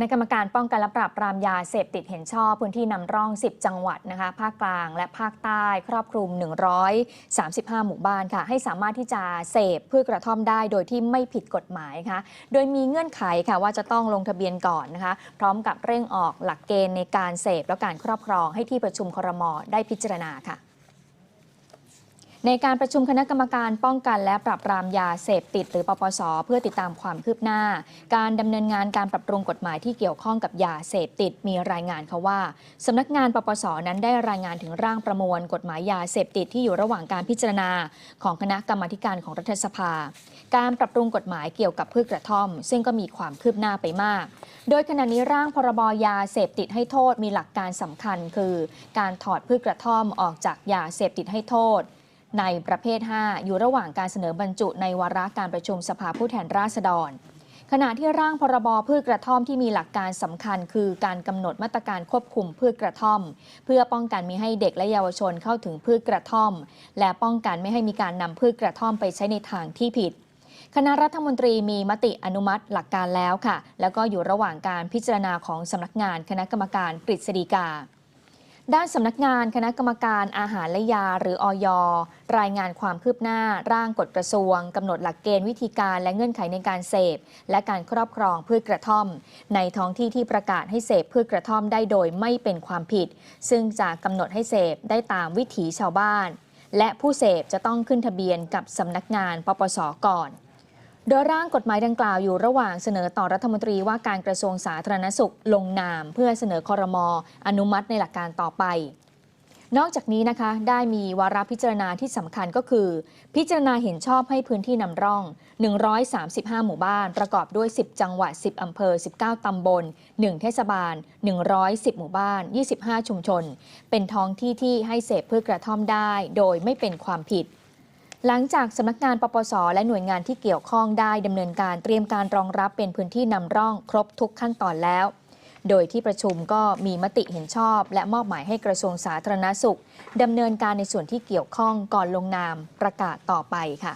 ณะกรรมการป้องกันและปราบปรามยาเสพติดเห็นชอบพื้นที่นำร่อง 10 จังหวัดนะคะภาคกลางและภาคใต้ครอบคลุม 135 หมู่บ้านค่ะ ให้สามารถที่จะเสพพืชกระท่อมได้โดยที่ไม่ผิดกฎหมายค่ะ โดยมีเงื่อนไขค่ะว่าจะต้องลงทะเบียนก่อนนะคะ พร้อมกับเร่งออกหลักเกณฑ์ในการเสพและการครอบครองให้ที่ประชุมครมได้พิจารณาค่ะ ในการประชุมคณะกรรมการป้องกันและปราบปรามยาเสพติด หรือปปส เพื่อติดตามความคืบหน้า การดำเนินงานการปรับปรุงกฎหมายที่เกี่ยวข้องกับยาเสพติดมีรายงานค่ะว่าสำนักงานปปส นั้นได้รายงานถึงร่างประมวล กฎหมายยาเสพติดที่อยู่ระหว่างการพิจารณา ของคณะกรรมาการของรัฐสภา การปรับปรุงกฎหมายเกี่ยวกับพืชกระท่อม ซึ่งก็มีความคืบหน้าไปมาก โดยขณะนี้ร่างพรบยาเสพติดให้โทษมีหลักการสำคัญ คือ การถอดพืชกระท่อมออกจากยาเสพติดให้โทษ ในประเภท 5 อยู่ระหว่างการเสนอบรรจุในวาระการประชุมสภาผู้แทนราษฎร ขณะที่ร่างพรบพืชกระท่อมที่มีหลักการสำคัญ คือการกำหนดมาตรการควบคุมพืชกระท่อม เพื่อป้องกันไม่ให้เด็กและเยาวชนเข้าถึงพืชกระท่อม และป้องกันไม่ให้มีการนำพืชกระท่อมไปใช้ในทางที่ผิดคณะรัฐมนตรีมีมติอนุมัติหลักการแล้วค่ะ แล้วก็อยู่ระหว่างการพิจารณาของสำนักงานคณะกรรมการกฤษฎีกา ด้านสำนักงานคณะกรรมการอาหารและยาหรืออยรายงานความคืบหน้าร่างกฎกระทรวงกำหนดหลักเกณฑ์วิธีการและเงื่อนไขในการเสพ และการครอบครองพืชกระท่อม ในท้องที่ที่ประกาศให้เสพพืชกระท่อมได้โดยไม่เป็นความผิด ซึ่งจะกำหนดให้เสพได้ตามวิถีชาวบ้าน และผู้เสพจะต้องขึ้นทะเบียนกับสำนักงานปปสก่อน โดยร่างกฎหมายดังกล่าวอยู่ระหว่างเสนอต่อรัฐมนตรีว่าการกระทรวงสาธารณสุขลงนาม เพื่อเสนอคอรมออนุมัติในหลักการต่อไป นอกจากนี้นะคะได้มีวาระพิจารณาที่สำคัญก็คือ พิจารณาเห็นชอบให้พื้นที่นำร่อง 135 หมู่บ้าน ประกอบด้วย 10 จังหวัด 10 อำเภอ 19 ตำบล 1 เทศบาล 110 หมู่บ้าน 25 ชุมชน เป็นท้องที่ที่ให้เสพพืชกระท่อมได้ โดยไม่เป็นความผิด หลังจากสำนักงานปปส และหน่วยงานที่เกี่ยวข้องได้ดำเนินการเตรียมการรองรับเป็นพื้นที่นำร่องครบทุกขั้นตอนแล้ว โดยที่ประชุมก็มีมติเห็นชอบ และมอบหมายให้กระทรวงสาธารณสุขดำเนินการในส่วนที่เกี่ยวข้องก่อนลงนามประกาศต่อไปค่ะ